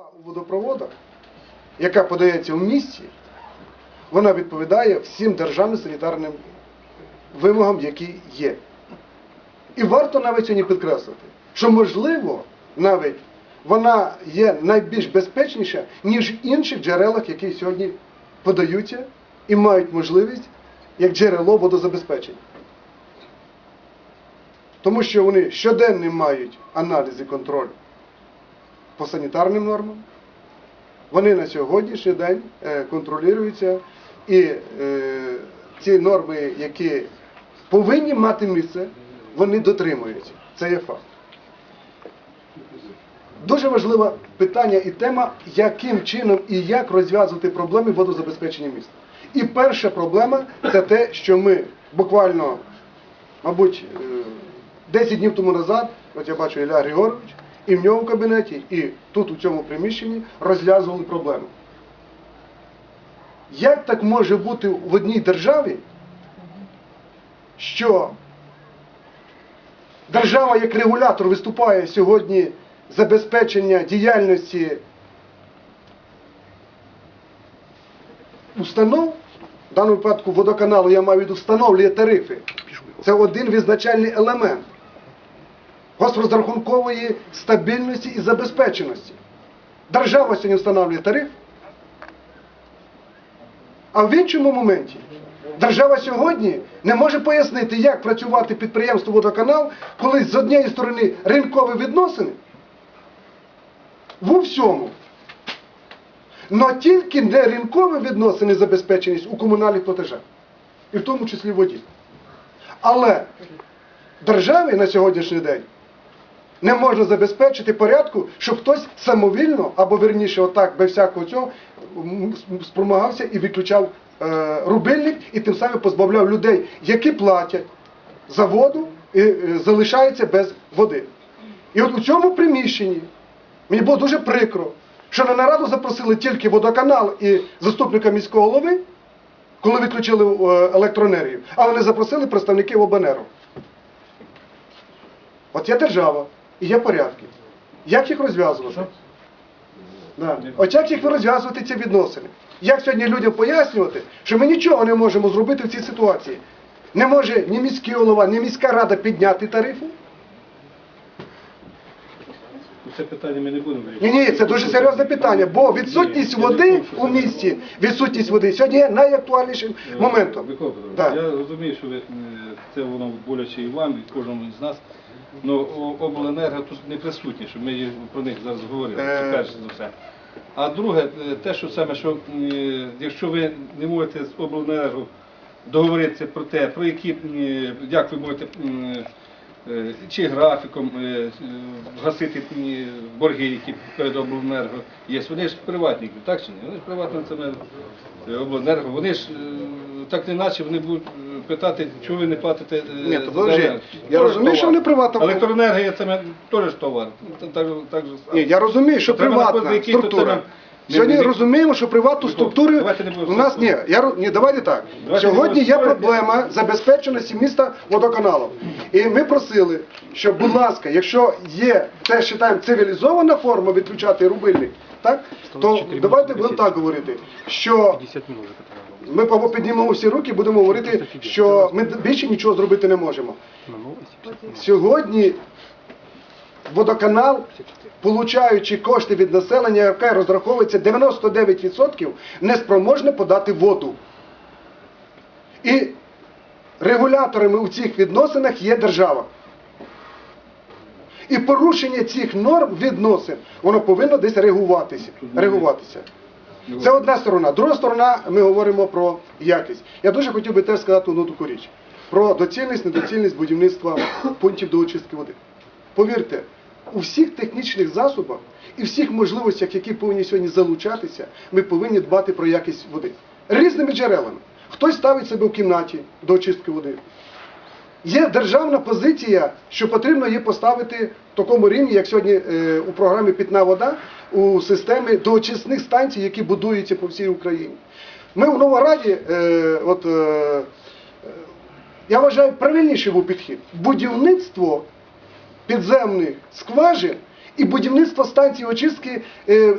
Вода у водопроводах, яка подається в місті, вона відповідає всім державним санітарним вимогам, які є. І варто навіть сьогодні підкреслити, що можливо навіть вона є найбільш безпечніша, ніж в інших джерелах, які сьогодні подаються і мають можливість як джерело водозабезпечення. Тому що вони щоденно мають аналіз і контроль по санітарним нормам. Вони на сьогоднішній день е, контролюються і е, ці норми, які повинні мати місце, вони дотримуються. Це є факт. Дуже важливе питання і тема, яким чином і як розв'язувати проблеми водозабезпечення міста. І перша проблема це те, що ми буквально, мабуть, е, 10 днів тому назад, от я бачу Ілля Григорович, і в нього в кабінеті, і тут у цьому приміщенні розв'язували проблему. Як так може бути в одній державі, що держава як регулятор виступає сьогодні забезпечення діяльності установ, в даному випадку водоканалу я маю в виду встановлює тарифи. Це один визначальний елемент госпрозрахункової стабільності і забезпеченості. Держава сьогодні встановлює тариф, а в іншому моменті держава сьогодні не може пояснити, як працювати підприємство водоканал, коли з однієї сторони ринкові відносини в усьому. Но тільки не ринкові відносини забезпеченість у комунальних платежах, і в тому числі воді. Але державі на сьогоднішній день не можна забезпечити порядку, щоб хтось самовільно, або верніше, отак, без всякого цього, спромагався і виключав е, рубильник, і тим самим позбавляв людей, які платять за воду, і е, залишаються без води. І от у цьому приміщенні мені було дуже прикро, що на нараду запросили тільки водоканал і заступника міського голови, коли виключили е, електроенергію, але не запросили представників обленерго. От є держава і є порядки. Як їх розв'язувати? Да. От як їх розв'язувати ці відносини? Як сьогодні людям пояснювати, що ми нічого не можемо зробити в цій ситуації? Не може ні міський голова, ні міська рада підняти тарифи? Це питання ми не будемо вирішувати. Ні, ні, це дуже серйозне питання, бо відсутність води у місті, відсутність води сьогодні є найактуальнішим моментом. Микола Петрович, Так. Я розумію, що ви, е, це воно боляче і вам, і кожному з нас. Але обленерго тут не присутні, щоб ми про них зараз говорили. Це Е. перше за все. А друге, е, те, що саме, що е, якщо ви не можете з обленерго договоритися про те, про які, як ви можете чи графіком е, е, гасити е, борги, які перед обленерго є. Вони ж приватники, так чи ні? Вони ж це е, обленерго. Вони ж е, так не наче вони будуть е, питати, чого ви не платите е, Ні, то за енергію. Я Теж розумію, що вони приватна- Електроенергія це теж товар. Та- Так, так же. Ні, я розумію, що Треба приватна знаходити якісь тут структура. Там- Сьогодні не- розуміємо, що приватну структуру у нас ні. Я ні, давайте так. Давайте Сьогодні є проблема забезпеченості міста водоканалом. І ми просили, що, будь ласка, якщо є те, вважаємо, цивілізована форма відключати рубильник, так то давайте будемо так говорити, що 50 минут уже потребовалось. ми піднімемо всі руки, будемо говорити, що ми більше нічого зробити не можемо. Сьогодні водоканал, получаючи кошти від населення, яке розраховується 99%, не спроможне подати воду. І регуляторами у цих відносинах є держава. І порушення цих норм відносин, воно повинно десь реагуватися. реагуватися. Це одна сторона. Друга сторона, ми говоримо про якість. Я дуже хотів би теж сказати одну таку річ. Про доцільність, недоцільність будівництва пунктів до очистки води. Повірте, у всіх технічних засобах і всіх можливостях, які повинні сьогодні залучатися, ми повинні дбати про якість води. Різними джерелами. Хтось ставить себе в кімнаті до очистки води. Є державна позиція, що потрібно її поставити в такому рівні, як сьогодні е, у програмі Питна вода у системі доочисних станцій, які будуються по всій Україні. Ми у Новораді, е, от, е, я вважаю, правильніший був підхід. Будівництво підземних скважин і будівництво станції очистки е,